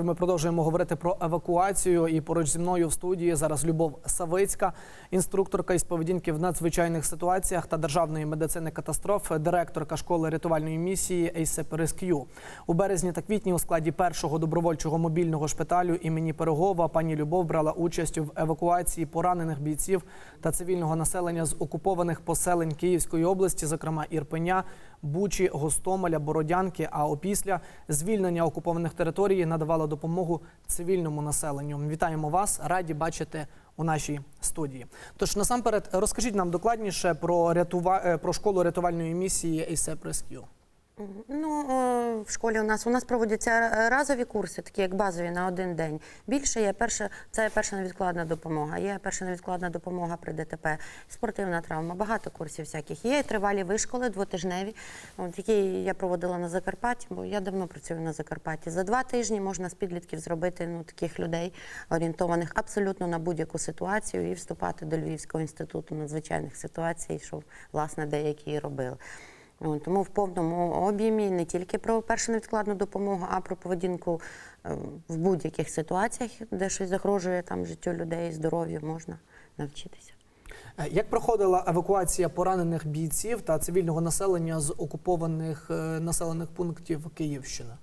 Ми продовжуємо говорити про евакуацію. І поруч зі мною в студії зараз Любов Савицька, інструкторка із поведінки в надзвичайних ситуаціях та державної медицини катастроф, директорка школи рятувальної місії ASAP Rescue. У березні та квітні у складі першого добровольчого мобільного шпиталю імені Пирогова пані Любов брала участь в евакуації поранених бійців та цивільного населення з окупованих поселень Київської області, зокрема Ірпеня, Бучі, Гостомеля, Бородянки. А опісля звільнення окупованих територій надавала допомогу цивільному населенню. Вітаємо вас, раді бачити у нашій студії. Тож насамперед розкажіть нам докладніше про рятува... е, про школу рятувальної місії ASAP Rescue. Ну, в школі у нас у нас проводяться разові курси, такі як базові на один день. Більше є перша, це перша невідкладна допомога. Є перша невідкладна допомога при ДТП, спортивна травма, багато курсів всяких. Є тривалі вишколи, двотижневі, от, які я проводила на Закарпатті, бо я давно працюю на Закарпатті. За два тижні можна з підлітків зробити ну, таких людей, орієнтованих абсолютно на будь-яку ситуацію, і вступати до Львівського інституту надзвичайних ситуацій, що власне деякі і робили. Тому в повному об'ємі не тільки про першу невідкладну допомогу, а про поведінку е, в будь-яких ситуаціях, де щось загрожує там життю людей, здоров'ю можна навчитися. Е, Як проходила евакуація поранених бійців та цивільного населення з окупованих е, населених пунктів Київщини?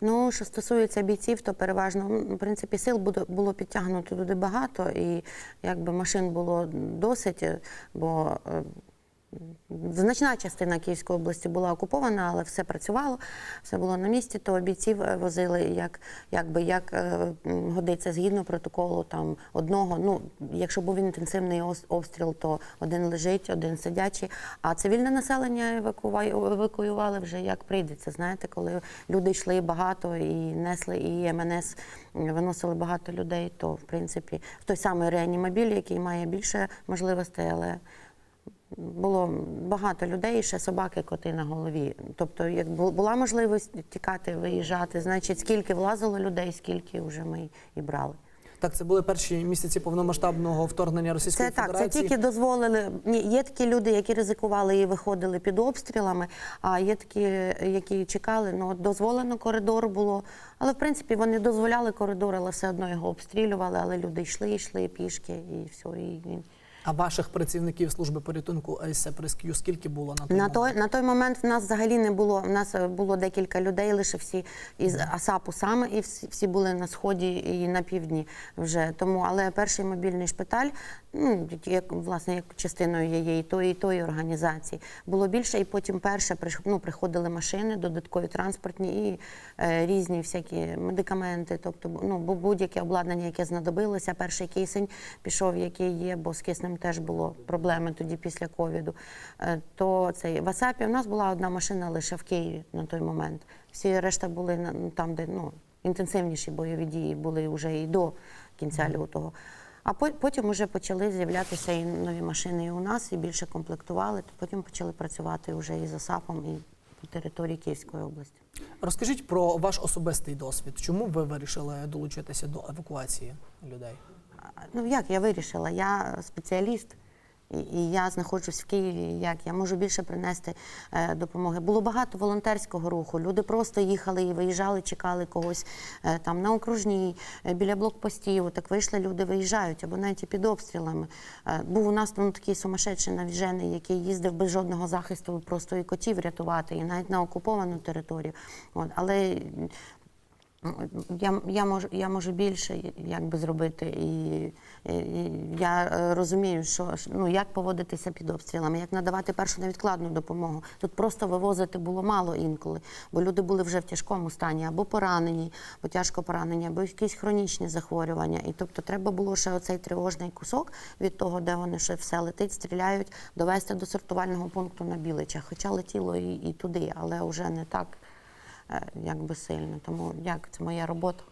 Ну, що стосується бійців, то переважно в принципі сил було підтягнуто туди багато, і якби машин було досить, е, бо Значна частина Київської області була окупована, але все працювало, все було на місці. То бійців е, возили як, якби, як е, годиться згідно протоколу там, одного. Ну, якщо був інтенсивний обстріл, то один лежить, один сидячий. А цивільне населення евакуювали вже як прийдеться. Знаєте, коли люди йшли багато і несли, і МНС виносили багато людей, то в принципі в той самий реанімобіль, який має більше можливостей, але було багато людей, і ще собаки, коти на голові. Тобто, як бу- була можливість тікати, виїжджати, значить, скільки влазило людей, скільки вже ми і брали. Так, це були перші місяці повномасштабного вторгнення Російської Це так, це тільки дозволили. Ні, є такі люди, які ризикували і виходили під обстрілами, а є такі, які чекали. Ну, дозволено коридор було. Але в принципі вони дозволяли коридор, але все одно його обстрілювали. Але люди йшли, йшли пішки, і все. І він А ваших працівників служби порятунку Rescue скільки було на той На той на той момент в нас взагалі не було. В нас е, було декілька людей, лише всі із АСАПу саме, і всі, всі були на сході і на півдні вже. Тому, але перший мобільний шпиталь, ну як власне як частиною є і тої, і тої організації, було більше. І потім перше ну, приходили машини, додаткові транспортні і е, різні всякі медикаменти, тобто ну бу- будь-яке обладнання, яке знадобилося. Перший кисень пішов, який є, бо з киснем теж було проблеми тоді після ковіду. Е, То цей в Асапі у нас була одна машина лише в Києві на той момент. Всі решта були ну, там, де ну інтенсивніші бойові дії були вже і до кінця лютого. А по- потім вже почали з'являтися і нові машини і у нас, і більше комплектували. То потім почали працювати вже і з АСАПом, і по території Київської області. Розкажіть про ваш особистий досвід. Чому ви вирішили долучитися до евакуації людей? Ну як я вирішила? Я спеціаліст. І- я знаходжусь в Києві. Як я можу більше принести е, допомоги? Було багато волонтерського руху. Люди просто їхали і виїжджали, чекали когось е, там на окружній, е, біля блокпостів. Так вийшли, люди виїжджають або навіть під обстрілами. Е, був у нас ну, такий сумасшедший навіжений, який їздив без жодного захисту, просто і котів рятувати, і навіть на окуповану територію. От але я, я, можу, я можу більше як би зробити, і, і я е, розумію, що ну, як поводитися під обстрілами, як надавати першу невідкладну допомогу. Тут просто вивозити було мало інколи, бо люди були вже в тяжкому стані, або поранені, або тяжко поранені, або якісь хронічні захворювання. І тобто треба було ще оцей тривожний кусок від того, де вони ще все летить, стріляють, довести до сортувального пункту на Біличах. Хоча летіло і, і туди, але вже не так якби сильно. Тому як це моя робота.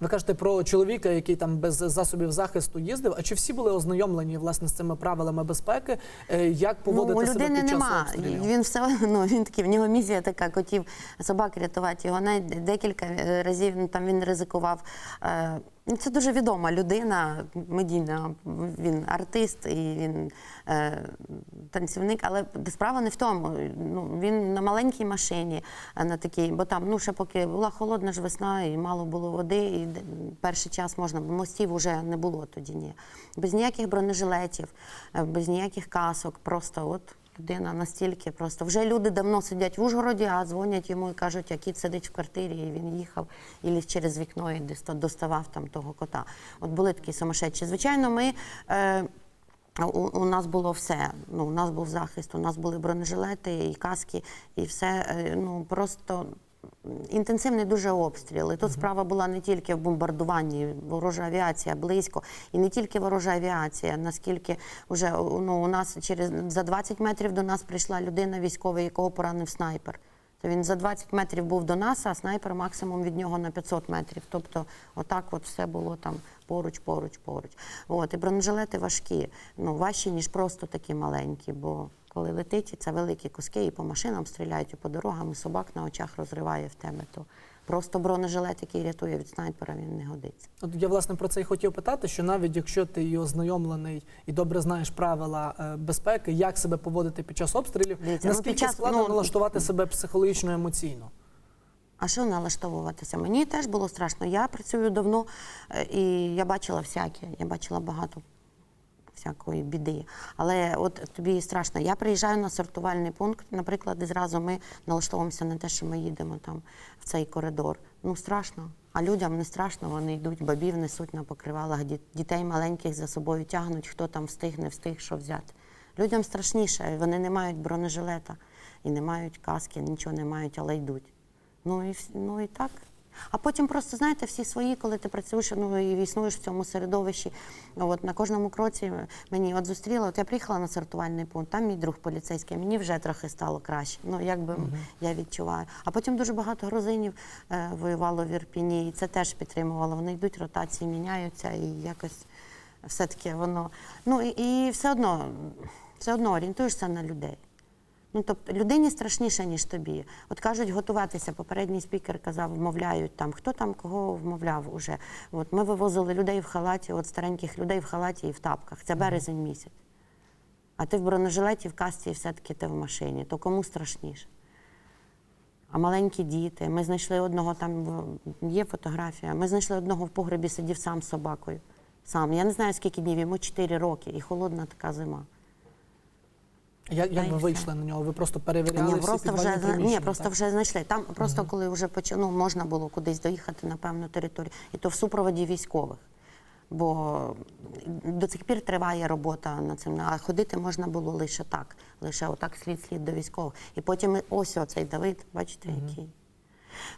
Ви кажете про чоловіка, який там без засобів захисту їздив. А чи всі були ознайомлені власне з цими правилами безпеки? Е, Як поводити ну, себе під час нема. обстрілів? Він все ну, він такий, в нього місія така котів собак рятувати. Його навіть декілька е, разів ну, там він ризикував. Е, Ну, Це дуже відома людина, медійна. Він артист і він е, танцівник, але справа не в тому. Ну, він на маленькій машині, на такій, бо там, ну ще поки була холодна ж весна і мало було води, і перший час можна, бо мостів вже не було тоді. Ні. Без ніяких бронежилетів, е, без ніяких касок, просто от. Людина настільки просто вже люди давно сидять в Ужгороді, а дзвонять йому і кажуть, а кіт сидить в квартирі, і він їхав і через вікно і доставав там того кота. От були такі сумасшедші. Звичайно, ми. Е, у, у нас було все. Ну, у нас був захист, у нас були бронежилети і каски, і все. е, Ну просто інтенсивний дуже обстріл. І тут справа була не тільки в бомбардуванні, ворожа авіація близько, і не тільки ворожа авіація, наскільки вже ну, у нас через за 20 метрів до нас прийшла людина військовий, якого поранив снайпер. То він за 20 метрів був до нас, а снайпер максимум від нього на 500 метрів. Тобто, отак от все було там поруч, поруч, поруч. От, і бронежилети важкі, ну важчі, ніж просто такі маленькі, бо коли летить, і це великі куски, і по машинам стріляють, і по дорогам, і собак на очах розриває в тебе. То просто бронежилет, який рятує від снайпера, він не годиться. От я власне про це і хотів питати, що навіть якщо ти і ознайомлений і добре знаєш правила е, безпеки, як себе поводити під час обстрілів, Дивіться, ну, наскільки під час, складно ну, налаштувати себе психологічно емоційно? А що налаштовуватися? Мені теж було страшно. Я працюю давно е, і я бачила всяке. Я бачила багато всякої біди. Але от тобі страшно. Я приїжджаю на сортувальний пункт, наприклад, і зразу ми налаштовуємося на те, що ми їдемо там в цей коридор. Ну страшно. А людям не страшно, вони йдуть, бабів несуть на покривалах, дітей маленьких за собою тягнуть, хто там встиг, не встиг, що взяти. Людям страшніше, вони не мають бронежилета і не мають каски, нічого не мають, але йдуть. Ну і, ну і так. А потім просто, знаєте, всі свої, коли ти працюєш ну, і існуєш в цьому середовищі. От на кожному кроці мені от зустріла, от я приїхала на сортувальний пункт, там мій друг поліцейський, мені вже трохи стало краще. Ну, якби я відчуваю. А потім дуже багато грузинів е, воювало в Ірпіні, і це теж підтримувало. Вони йдуть, ротації міняються і якось все-таки воно. Ну і, і все одно, все одно орієнтуєшся на людей. Ну, тобто людині страшніше, ніж тобі. От кажуть, готуватися. Попередній спікер казав, вмовляють там. Хто там кого вмовляв уже? От ми вивозили людей в халаті, от стареньких людей в халаті і в тапках. Це березень місяць. А ти в бронежилеті, в касці, і все-таки ти в машині. То кому страшніше? А маленькі діти. Ми знайшли одного там є фотографія. Ми знайшли одного в погребі, сидів сам з собакою. Сам. Я не знаю, скільки днів, йому 4 роки, і холодна така зима. Як, як ви вийшли на нього? Ви просто перевіряли Ні, всі просто вже приміщення, ні, просто так? вже знайшли. Там просто коли вже поч... ну, можна було кудись доїхати на певну територію, і то в супроводі військових. Бо до цих пір триває робота над цим. А ходити можна було лише так, лише отак слід-слід до військових. І потім ось оцей Давид, бачите, який.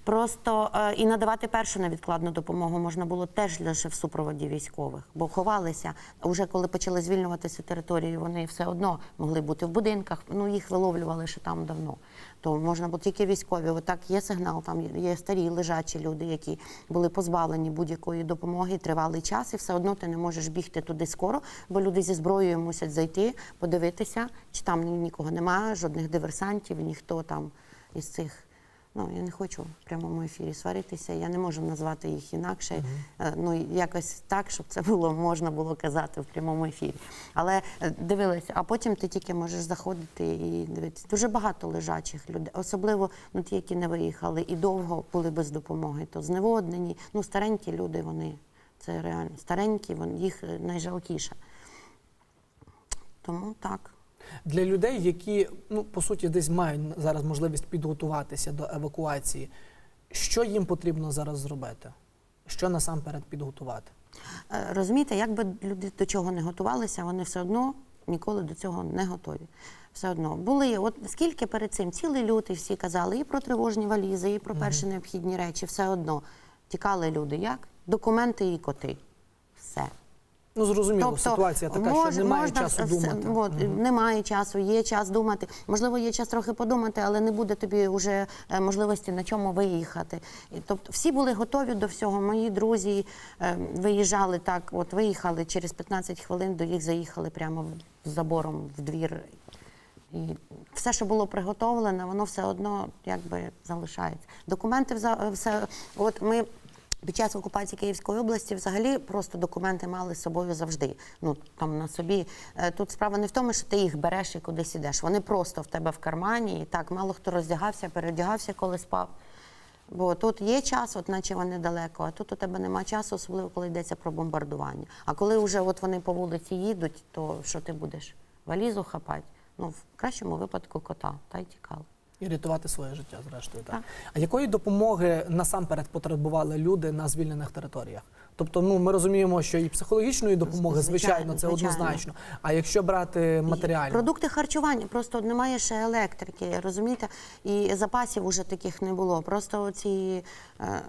Просто е, і надавати першу невідкладну допомогу можна було теж лише в супроводі військових, бо ховалися. Уже коли почали звільнюватися території, вони все одно могли бути в будинках. Ну їх виловлювали ще там давно. То можна було тільки військові. Отак є сигнал. Там є старі лежачі люди, які були позбавлені будь-якої допомоги тривалий час, і все одно ти не можеш бігти туди скоро, бо люди зі зброєю мусять зайти, подивитися, чи там нікого немає, жодних диверсантів, ніхто там із цих. Ну, я не хочу в прямому ефірі сваритися, я не можу назвати їх інакше. Е, Ну, якось так, щоб це було можна було казати в прямому ефірі. Але е, дивилися, а потім ти тільки можеш заходити і дивитися. Дуже багато лежачих людей, особливо ну, ті, які не виїхали і довго були без допомоги, то зневоднені. Ну, старенькі люди, вони це реально старенькі, вони, їх е, найжалкіше. Тому так. Для людей, які ну по суті десь мають зараз можливість підготуватися до евакуації, що їм потрібно зараз зробити? Що насамперед підготувати? Е, Розумієте, як би люди до чого не готувалися, вони все одно ніколи до цього не готові. Все одно були, от скільки перед цим цілий лютий всі казали і про тривожні валізи, і про перші необхідні речі, все одно тікали люди. Як? Документи і коти. Все. Ну зрозуміло, ситуація така, мож- що немає можна часу думати. От, Немає часу, є час думати. Можливо, є час трохи подумати, але не буде тобі вже е, можливості на чому виїхати. І, тобто всі були готові до всього. Мої друзі е, виїжджали так, от виїхали через 15 хвилин, до їх заїхали прямо з забором в двір. І все, що було приготовлене, воно все одно якби залишається. Документи все. От ми Під час окупації Київської області взагалі просто документи мали з собою завжди. Ну там на собі Е, тут справа не в тому, що ти їх береш і кудись ідеш. Вони просто в тебе в кармані. І так мало хто роздягався, переодягався, коли спав. Бо тут є час, от наче вони далеко, а тут у тебе нема часу, особливо коли йдеться про бомбардування. А коли вже от вони по вулиці їдуть, то що ти будеш? Валізу хапати? Ну, в кращому випадку кота, та й тікали. І рятувати своє життя, зрештою. Так. Так. А якої допомоги насамперед потребували люди на звільнених територіях? Тобто, ну ми розуміємо, що і психологічної допомоги, звичайно, це звичайно. однозначно. А якщо брати матеріально, Продукти харчування, просто немає ще електрики, розумієте? І запасів уже таких не було. Просто ці е,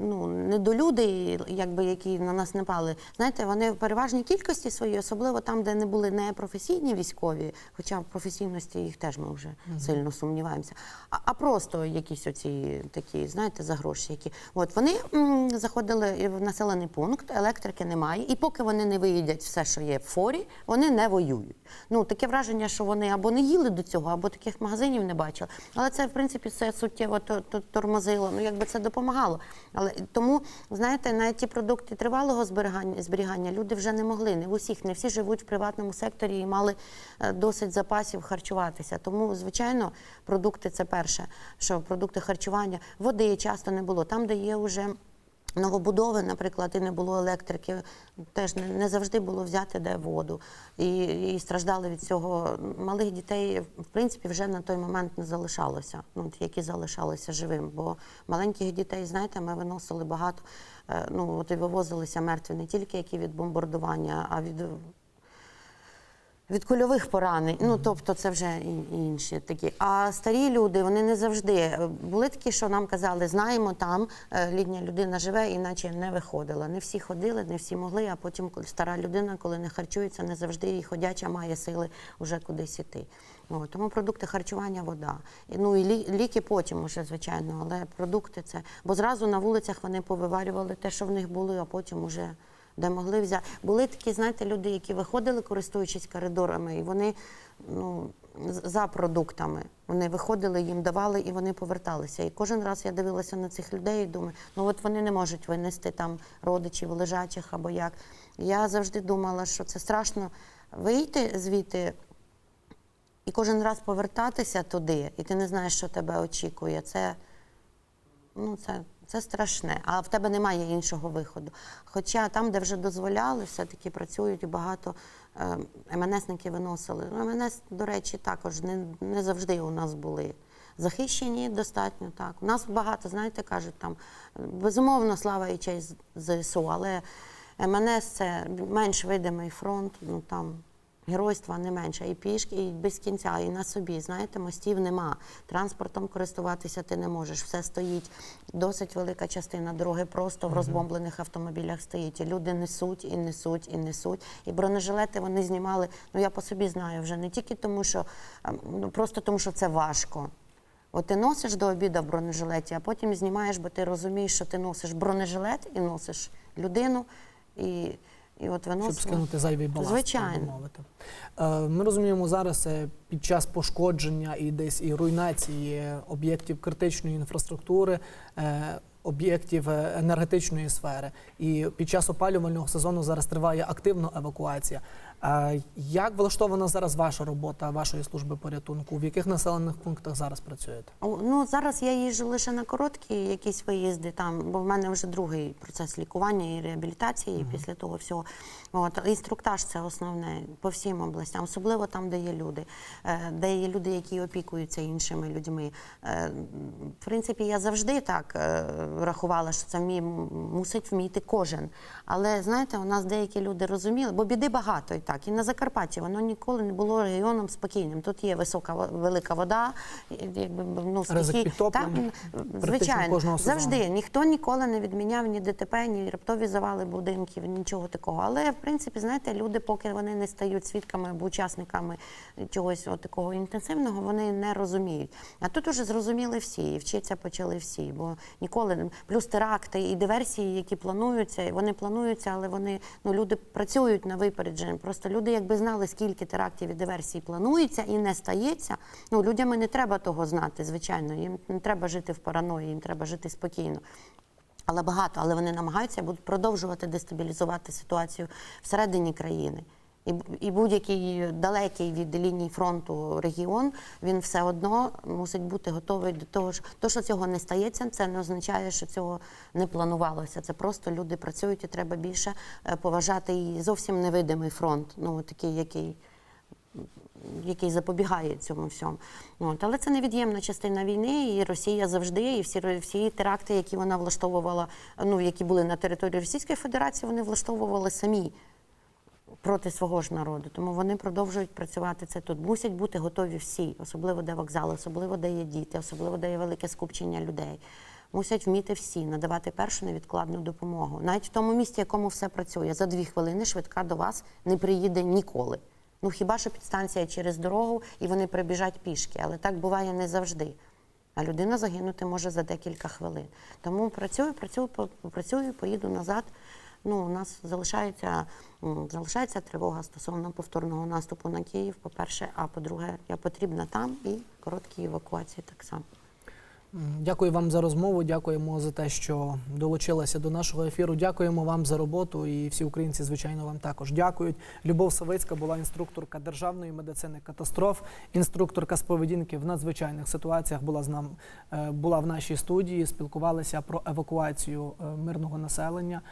ну, недолюди, якби, які на нас напали, знаєте, вони в переважній кількості своїй, особливо там, де не були непрофесійні військові, хоча в професійності їх теж ми вже сильно сумніваємося. А, а просто якісь оці такі, знаєте, за гроші, які. От вони м, заходили в населений пункт, електрики немає, і поки вони не виїдять все, що є в форі, вони не воюють. Ну таке враження, що вони або не їли до цього, або таких магазинів не бачили. Але це в принципі все суттєво то- то- тормозило. Ну якби це допомагало. Але тому, знаєте, навіть ті продукти тривалого зберігання зберігання люди вже не могли. Не в усіх, не всі живуть в приватному секторі і мали е, досить запасів харчуватися. Тому, звичайно, продукти це перше, що продукти харчування, води часто не було. Там, де є вже Новобудови, наприклад, і не було електрики, теж не, не завжди було взяти де воду. І, і страждали від цього. Малих дітей, в принципі, вже на той момент не залишалося, ну, які залишалися живим. Бо маленьких дітей, знаєте, ми виносили багато, е, ну от і вивозилися мертві не тільки які від бомбардування, а від від кульових поранень, ну тобто це вже інші такі. А старі люди вони не завжди е, були такі, що нам казали, знаємо, там е, літня людина живе, іначе не виходила. Не всі ходили, не всі могли. А потім стара людина, коли не харчується, не завжди і ходяча має сили вже кудись іти. От, тому продукти харчування, вода. Ну і лі- ліки потім уже, звичайно, але продукти це. Бо зразу на вулицях вони повиварювали те, що в них було, а потім уже де могли взяти. Були такі, знаєте, люди, які виходили, користуючись коридорами, і вони ну, за продуктами. Вони виходили, їм давали і вони поверталися. І кожен раз я дивилася на цих людей і думаю, ну от вони не можуть винести там родичів лежачих або як. Я завжди думала, що це страшно вийти звідти і кожен раз повертатися туди, і ти не знаєш, що тебе очікує. Це ну, це, це страшне, а в тебе немає іншого виходу. Хоча там, де вже дозволяли, все-таки працюють і багато е, МНСники виносили. Ну, МНС, до речі, також не, не завжди у нас були. Захищені достатньо так. У нас багато, знаєте, кажуть, там безумовно слава і честь ЗСУ, але МНС це менш видимий фронт, ну там Геройства не менше, і пішки, і без кінця, і на собі. Знаєте, мостів нема. Транспортом користуватися ти не можеш. Все стоїть. Досить велика частина дороги просто в розбомблених автомобілях стоїть. І люди несуть, і несуть, і несуть. І бронежилети вони знімали. Ну я по собі знаю вже не тільки тому, що ну просто тому, що це важко. От ти носиш до обіду в бронежилеті, а потім знімаєш, бо ти розумієш, що ти носиш бронежилет і носиш людину. І, і от воно щоб скинути зайвий баласт, Звичайно. мовити. Е, Ми розуміємо зараз е, під час пошкодження і десь і руйнації об'єктів критичної інфраструктури. е, Об'єктів енергетичної сфери, і під час опалювального сезону зараз триває активна евакуація. Як влаштована зараз ваша робота вашої служби порятунку? В яких населених пунктах зараз працюєте? Ну зараз я їжджу лише на короткі якісь виїзди там, бо в мене вже другий процес лікування і реабілітації і після того всього. От інструктаж це основне по всім областям, особливо там, де є люди, е, де є люди, які опікуються іншими людьми. Е, В принципі, я завжди так е, рахувала, що це вміє, мусить вміти кожен. Але знаєте, у нас деякі люди розуміли, бо біди багато і так. І на Закарпатті воно ніколи не було регіоном спокійним. Тут є висока велика вода, якби ну Так, звичайно, завжди ніхто ніколи не відміняв ні ДТП, ні раптові завали будинків, нічого такого. Але в принципі, знаєте, люди, поки вони не стають свідками або учасниками чогось от такого інтенсивного, вони не розуміють. А тут уже зрозуміли всі, і вчитися почали всі. Бо ніколи плюс теракти і диверсії, які плануються, вони плануються, але вони ну люди працюють на випередження. Просто люди, якби знали, скільки терактів і диверсій планується і не стається. Ну людям не треба того знати, звичайно. Їм не треба жити в параної, їм треба жити спокійно. але багато, але вони намагаються будуть продовжувати дестабілізувати ситуацію всередині країни. І, і будь-який далекий від лінії фронту регіон він все одно мусить бути готовий до того, що то, що цього не стається, це не означає, що цього не планувалося. Це просто люди працюють і треба більше е, поважати і зовсім невидимий фронт, ну такий, який який запобігає цьому всьому. От. Але це невід'ємна частина війни, і Росія завжди, і всі, всі теракти, які вона влаштовувала, ну які були на території Російської Федерації, вони влаштовували самі проти свого ж народу. Тому вони продовжують працювати це тут. Мусять бути готові всі, особливо де вокзали, особливо де є діти, особливо де є велике скупчення людей. Мусять вміти всі надавати першу невідкладну допомогу. Навіть в тому місті, якому все працює, за дві хвилини швидка до вас не приїде ніколи. Ну хіба що підстанція через дорогу і вони прибіжать пішки, але так буває не завжди. А людина загинути може за декілька хвилин. Тому працюю, працюю, працюю, поїду назад. Ну, у нас залишається, залишається тривога стосовно повторного наступу на Київ, по-перше, а по-друге, я потрібна там і короткі евакуації так само. Дякую вам за розмову. Дякуємо за те, що долучилися до нашого ефіру. Дякуємо вам за роботу. І всі українці, звичайно, вам також дякують. Любов Савицька була інструкторка державної медицини катастроф, інструкторка з поведінки в надзвичайних ситуаціях. Була з нам е, була в нашій студії. Спілкувалися про евакуацію е, мирного населення.